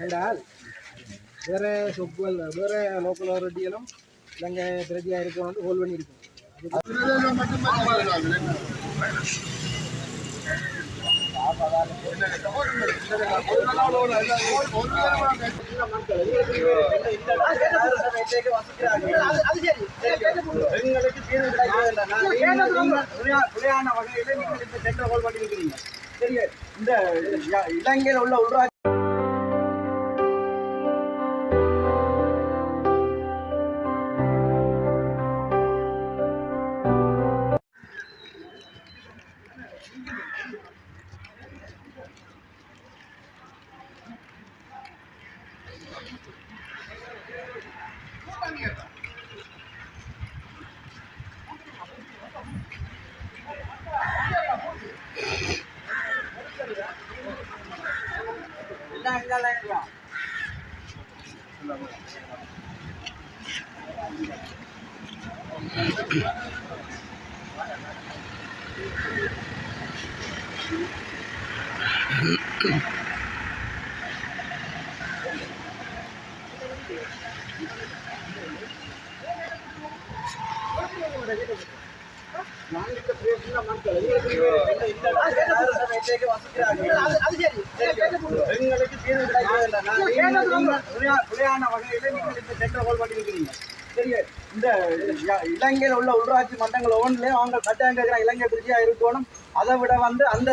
என்றால் வேற சொப்புகள் வேறு லோக்கல் ரெட்டிகளும் இலங்கை பிரதியாக இருக்கணும்னு ஹோல் பண்ணியிருக்கோம் இருக்கும் எங்களுக்கு தீர்வு வகையில் நீங்கள் இந்த சென்டர் ஹோல் பண்ணி இருக்கிறீங்க சரி இந்த இலங்கையில் உள்ள உள்ராட்சி எங்களுக்கு தீர்வு கிடைக்கவில்லை புலியான வகையில் நீங்கள் இந்த இந்த இலங்கையில் உள்ள உள்ளாட்சி மன்றங்கள் ஒவ்வொன்றிலையும் அவங்க கட்டாயம் இலங்கை திருச்சியாக இருக்கணும். அதை விட வந்து அந்த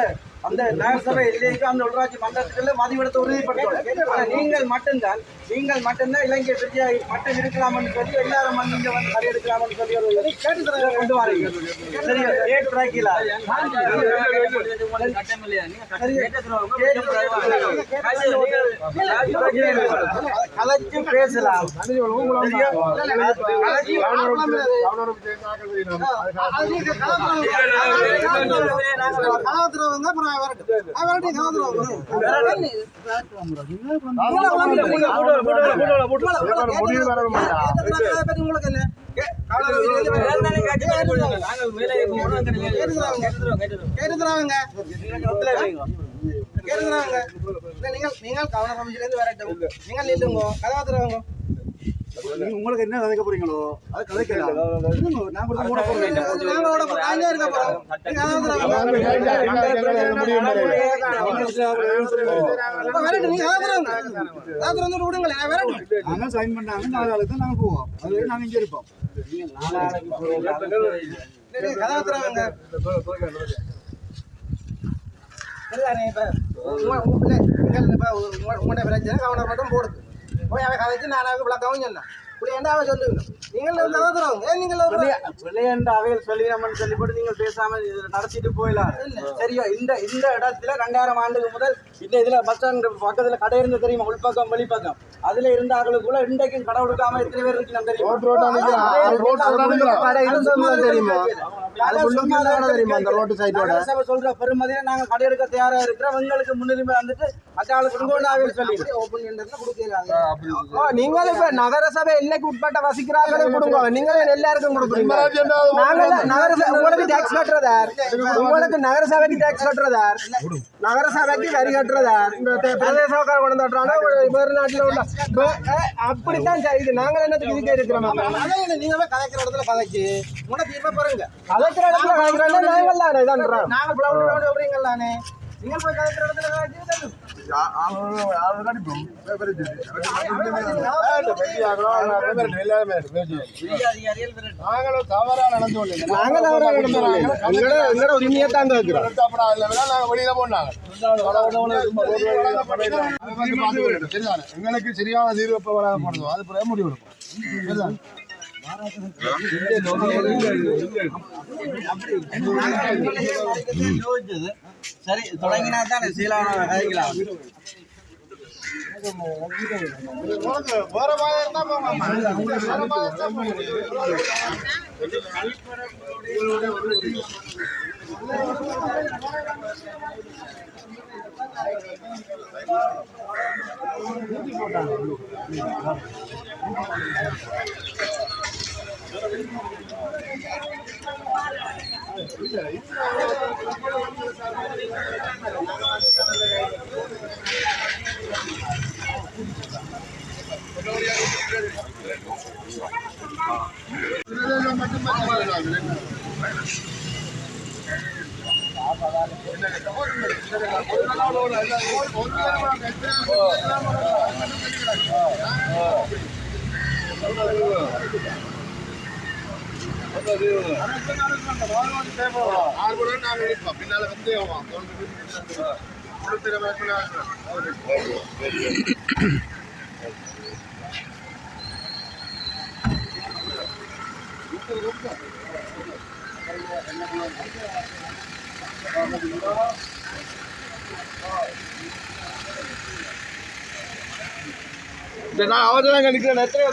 அந்த நகரசபை எல்லைக்கு அந்த உள்ளாட்சி மன்றத்துக்குள்ள மதிவிடத்தை உறுதிப்படுத்தணும். ஆனா நீங்கள் மட்டும்தான் நீங்கள் மட்டும்தான் இலங்கை திருச்சியாக மட்டும் இருக்கலாம்னு சொல்லி எல்லாரும் வந்து இங்க வந்து கடை எடுக்கலாம்னு சொல்லி ஒரு கேட்டு கொண்டு வரீங்க. சரி ஏட் ராக்கிலா கலைச்சு பேசலாம். சரியா? கலாத்துறவங்க அப்புறம் கேட்டுறாங்க நீங்கள் நீங்கள் கவன வரட்டும் நீங்கள் நில்லுங்க கலாத்துறவங்க உங்களுக்கு என்ன கதைக்க போறீங்களோ அது கதைக்கலாம் நான் கூட கூட போறேன்? நாங்களோட காலியாக இருக்க போகிறோம் வரட்டும் நீங்கள் கலாத்துறவங்க கலாத்துறவங்க விடுங்களேன். வரட்டும். நாங்க சைன் பண்ணாங்க நாலு ஆளுக்கு தான் நாங்க போவோம். அது வரைக்கும் நாங்க இங்க இருப்போம். கதாபாத்திரவங்க சரிதானே இப்போ உங்க உங்க பிள்ளை நீங்கள் இப்போ உங்க உங்களோட பிரச்சனை கவனம் மட்டும் போடுது. போய் அவன் கதைச்சு நானாக விளக்கவும் சொன்னேன். என்ன அவன் சொல்லுவீங்க நீங்கள் கதாபாத்திரவங்க ஏன் நீங்கள் விளையாண்டு அவையில் சொல்லிடணும்னு சொல்லி போட்டு நீங்கள் பேசாம இதை நடத்திட்டு போயிடலாம் சரியா இந்த இந்த இடத்துல ரெண்டாயிரம் ஆண்டுக்கு முதல் இந்த இதுல பஸ் ஸ்டாண்ட் பக்கத்துல கடை இருந்து தெரியுமா? உள்பக்கம் வெளிப்பக்கம். அதுல இருந்த ஆளுக்குள்ள இன்றைக்கும் கடை கொடுக்காம எத்தனை பேர் இருக்கணும் தெரியுமா? கடை சொல்ற பெருமதியில நாங்க கடை எடுக்க தயாரா இருக்கிறோம். எங்களுக்கு முன்னுரிமை வந்துட்டு நீங்கள் இப்போ நகரசபை எல்லைக்கு உட்பட்ட வசிக்கிறாங்களே கொடுங்க. நீங்கள் எல்லாருக்கும் கொடுக்குறீங்க உங்களுக்கு டேக்ஸ் கட்டுறதார் உங்களுக்கு நகரசபைக்கு டேக்ஸ் கட்டுறதார் நகரசபைக்கு வரி கட்டுறதார் இந்த பிரதேச கொண்டு தட்டுறாங்க வேறு நாட்டில் உள்ள அப்படித்தான் சரி. இது நாங்கள் என்னத்துக்கு இதுக்கே இருக்கிறோம்? நீங்களே கதைக்கிற இடத்துல கதைக்கு உங்களை தீர்ப்பா பாருங்க. கதைக்கிற இடத்துல கதைக்கிறோம்னா நாங்கள் நாங்கள் பிளவு சொல்றீங்களானே நீங்கள் நாங்களும் தவறா நடந்து நாங்க தவறா நடந்து கொள்ளல. தான் வெளியில போனாங்க எங்களுக்கு சரியான தீர்வு அது முடிவு எடுப்போம் சரி தொடங்கினா தானே சீலான கதைக்கலாம் போட்டாங்க Oh, பின்னால வந்து நான் அவர்தான் நினைக்கிறேன் எத்தனை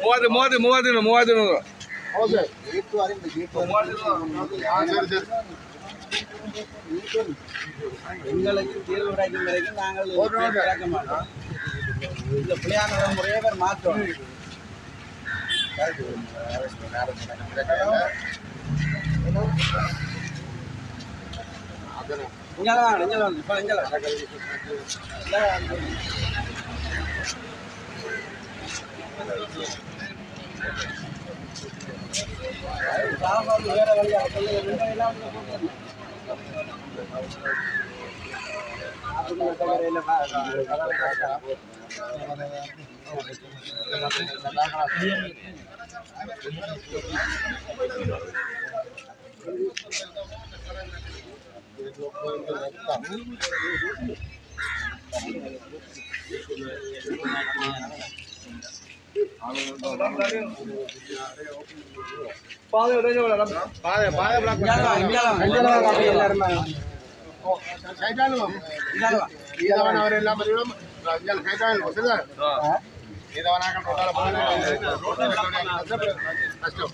ಮೂವತ್ತು ಮೂವತ್ತು ಮೂವತ್ತು ಮೂವತ್ತು ನೂರು ஓகே ரேட் வரை இந்த ரேட் ஆ சரி சரி எங்களுக்கு தீர்வு கிடைக்கும் வரைக்கும் நாங்கள் ஒரு நாள். இறக்க மாட்டோம் இந்த பிள்ளையான முறையே பேர் மாற்றோம் இங்கே வாங்க இங்கே வாங்க இப்போ இங்கே சாப்பாடு வேற வழியாக சொல்லுங்க ரெண்டு எல்லாம் பாய பிளாக் கைட்டாலும் அவர் எல்லாம் கஷ்டம்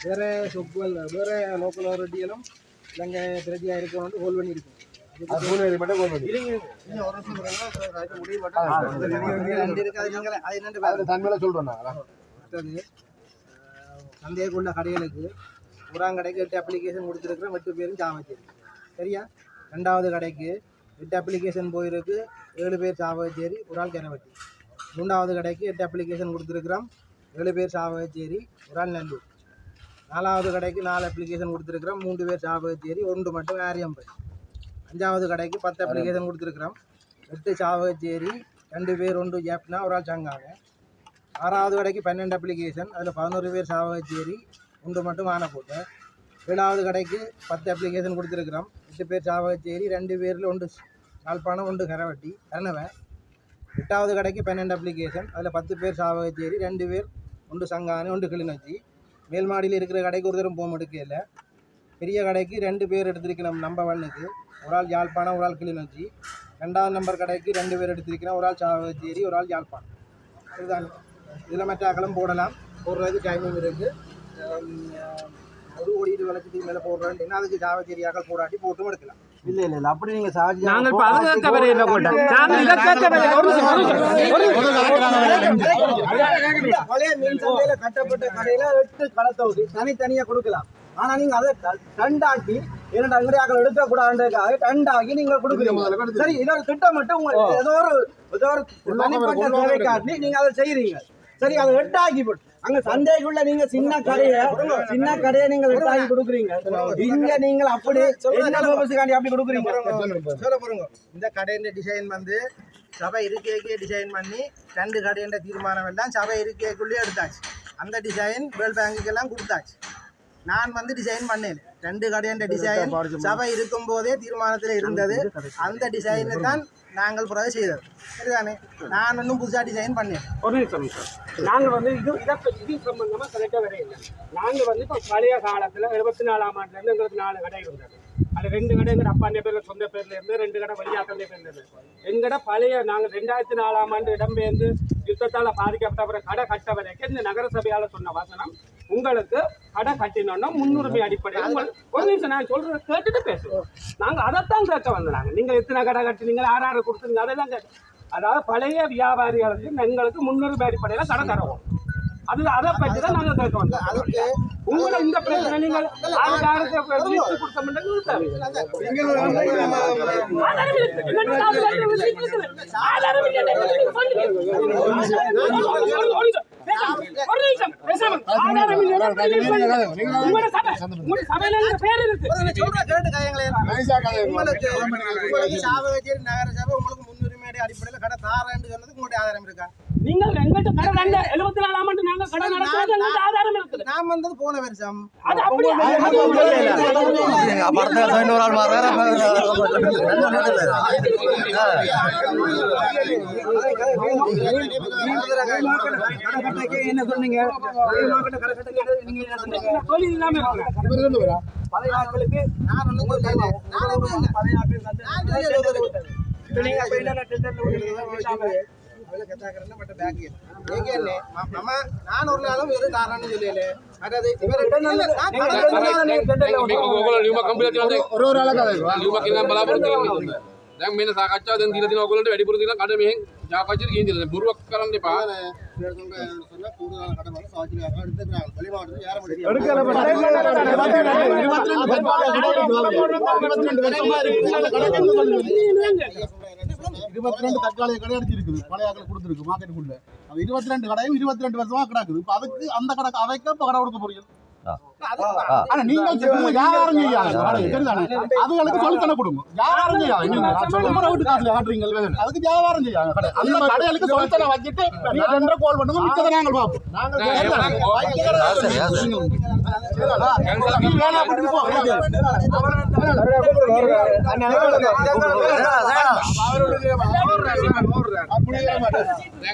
வேற சொப்புகள் வேற லோக்கல் ரெட்டிகளும் இலங்கை பிரதியாக இருக்கணும் ஹோல் பண்ணி இருக்கும் தன்மையில சொல்றேன் அடுத்தது சந்தேகக்குள்ள கடைகளுக்கு புறாங் கடைக்கு எட்டு அப்ளிகேஷன் கொடுத்துருக்குறோம் எட்டு பேரும் சாவச்சேரி சரியா? ரெண்டாவது கடைக்கு எட்டு அப்ளிகேஷன் போயிருக்கு ஏழு பேர் சாவச்சேரி ஒரு ஆள் கிணவட்டி மூன்றாவது கடைக்கு எட்டு அப்ளிகேஷன் கொடுத்துருக்குறோம். ஏழு பேர் சாவகச்சேரி ஒரு ஆள் நல்லூர் நாலாவது கடைக்கு நாலு அப்ளிகேஷன் கொடுத்துருக்குறோம். மூன்று பேர் சாவகச்சேரி ஒன்று மட்டும் ஆரியம்பை அஞ்சாவது கடைக்கு பத்து அப்ளிகேஷன் கொடுத்துருக்குறோம். எட்டு சாவகச்சேரி ரெண்டு பேர் ஒன்று ஜாப்னா ஒரு ஆள் சங்காங்க ஆறாவது கடைக்கு பன்னெண்டு அப்ளிகேஷன் அதில் பதினோரு பேர் சாவகச்சேரி ஒன்று மட்டும் ஆனப்போட்டு. ஏழாவது கடைக்கு பத்து அப்ளிகேஷன் கொடுத்துருக்குறோம். எட்டு பேர் சாவகச்சேரி ரெண்டு பேரில் ஒன்று யாழ்ப்பாணம் ஒன்று கரவட்டி கரணவை. எட்டாவது கடைக்கு பன்னெண்டு அப்ளிகேஷன் அதில் பத்து பேர் சாவகச்சேரி ரெண்டு பேர் ஒன்று சங்கானு ஒன்று கிளிநொச்சி. மேல் மாடியில் இருக்கிற கடைக்கு ஒரு தரம் போக முடிக்கல பெரிய கடைக்கு ரெண்டு பேர் எடுத்திருக்கிறோம் நம்ம வண்ணுக்கு ஒரு ஆள் யாழ்ப்பாணம் ஒரு ஆள் கிளிநொச்சி. ரெண்டாவது நம்பர் கடைக்கு ரெண்டு பேர் எடுத்திருக்கிறோம் ஒரு ஆள் சாவகச்சேரி ஒரு ஆள் யாழ்ப்பாணம். இதுதான். இதில் மற்ற அகலம் போடலாம். போடுறதுக்கு டைமும் இருக்குது ஒரு கோடி இருபது லட்சத்துக்கு மேலே போடுறேன். அதுக்கு சாவச்சேரி அகல் போடாட்டி போட்டும் எடுக்கலாம். இல்ல இல்ல இல்ல. அப்படி நீங்க சார்ஜ் நாங்கள் இப்ப அது கேட்க வரையில போட்டோம். நாங்கள் இதை கேட்க வரையில ஒரு நிமிஷம், ஒரு நிமிஷம். இந்த பழைய மீன் சந்தையில கட்டப்பட்ட கடையில எட்டு கடத்தவுக்கு தனித்தனியா கொடுக்கலாம். ஆனா நீங்க அதை டண்டாக்கி இரண்டு அங்கடியாக்கள் எடுக்க கூடாதுக்காக டண்டாக்கி நீங்க கொடுக்குறீங்க. சரி இதோட திட்டம் மட்டும் உங்களுக்கு ஏதோ ஒரு ஏதோ ஒரு தனிப்பட்ட தேவை காட்டி நீங்க அதை செய்யறீங்க சரி அதை எட்டாக்கி போட்டு அங்க சந்தைக்குள்ள நீங்க சின்ன கடையை சின்ன கடையை நீங்க எட்டாக்கி கொடுக்குறீங்க. இங்க நீங்கள் அப்படி என்ன பர்பஸுக்காண்டி அப்படி கொடுக்குறீங்க? சொல்ல போறோங்க. இந்த கடையின் டிசைன் வந்து சபை இருக்கைக்கே டிசைன் பண்ணி ரெண்டு கடையின் தீர்மானம் எல்லாம் சபை இருக்கைக்குள்ளேயே எடுத்தாச்சு. அந்த டிசைன் வேர்ல்ட் பேங்குக்கெல்லாம் கொடுத்தாச்சு. நான் வந்து டிசைன் பண்ணேன். ரெண்டு கடையண்ட டிசைன் சபை இருக்கும் போதே தீர்மானத்தில் இருந்தது. அந்த டிசைனை தான் நாங்கள் பிறகு செய்தது. சரிதானே? நான் இன்னும் புதுசாக டிசைன் பண்ணேன். ஒரு நிமிஷம் சார் நாங்கள் வந்து இது இதை இது சம்பந்தமாக கரெக்டாக வரையில்லை நாங்கள் வந்து இப்போ பழைய காலத்தில் எழுபத்தி நாலாம் ஆண்டுலேருந்து எங்களுக்கு நாலு கடை இருந்தது. ரெண்டு கடை எங்கள் பேரில் சொந்த பேரில் இருந்து ரெண்டு கடை வழியாக்கண்ட பேரில் இருந்து. எங்கட பழைய நாங்கள் ரெண்டாயிரத்தி நாலாம் ஆண்டு இடம்பெயர்ந்து யுத்தத்தால் பாதிக்கப்பட்ட அப்புறம் கடை கட்ட வரைக்கும் இந்த நகர சபையால் சொன்ன வசனம் உங்களுக்கு கடை கட்டினோம்னா முன்னுரிமை அடிப்படையில் உங்களுக்கு ஒரு நிமிஷம் நான் சொல்றதை கேட்டுட்டு பேசுவோம். நாங்கள் அதைத்தான் கேட்க வந்தோம் நாங்கள் நீங்கள் எத்தனை கடை கட்டினீங்க ஆறு ஆறு கொடுத்துருங்க அதெல்லாம் கேட்க அதாவது பழைய வியாபாரிகளுக்கு எங்களுக்கு முன்னுரிமை அடிப்படையில் கடை தரவோம். அது அதை பற்றி தான் நாங்கள் கேட்க வந்தோம் அதுக்கு உங்களை இந்த பிரச்சனை நீங்கள் லிஸ்ட் கொடுத்த. ஒரு நிமிஷம். ஆதாரம். உங்களோட சபை. உங்களோட சபையில பேர் இருக்கு. நகர சபை உங்களுக்கு முன்னுரிமை அடிப்படையில் கடை தாரேன்னு சொன்னதுக்கு உங்களுடைய ஆதாரம் இருக்கா? நீங்கள் எங்கள்கிட்ட கடை ரெண்டு எழுபத்தி நாலாம் ஆண்டு நாங்கள் கடை நடத்துறது எங்கள்கிட்ட ஆதாரம் இருக்குது. நான் வந்தது போன வருஷம் அது என்ன சொன்னீங்க? தொழில் இல்லாம இருக்கு பழைய நாட்களுக்கு நான் இல்லை. பழைய நாட்கள் ஒரு- இப்ப நீங்க அப்ப என்னென்ன டெண்டர்ல விட்டீங்க? அதுல கத்தாக்கிறேன்னா பட்ட பேக் எங்க என்ன? மாமா நான் ஒரு நாளும் வெறும் ಜಾಫಾಜಿರ್ ಏನಿಲ್ಲ ಬರುವ ಕರಂದೆ ಬಾ இருபத்தி ரெண்டு பழைய கடை கொடுத்துருக்கு மார்க்கெட்டுக்குள்ள இருபத்தி ரெண்டு கடையும் இருபத்தி ரெண்டு வருஷமா கிடக்குது. அதுக்கு அந்த கடை அவைக்க இப்போ கடை கொடுக்க போறீங்க. ஆனா நீங்க சும்மா வியாபாரம் சரிதானே அதுகளுக்கு சொல்லித்தன கொடுங்க. வியாபாரம் செய்யாத. நீங்க வீட்டு காசுல காட்டுறீங்க. அதுக்கு வியாபாரம் செய்யாத. கடை அந்த கடைகளுக்கு சொல்லித்தன வச்சுட்டு நீங்க ரெண்டரை கோல் பண்ணுங்க. நாங்கள் பார்ப்போம். நாங்கள் அப்படியே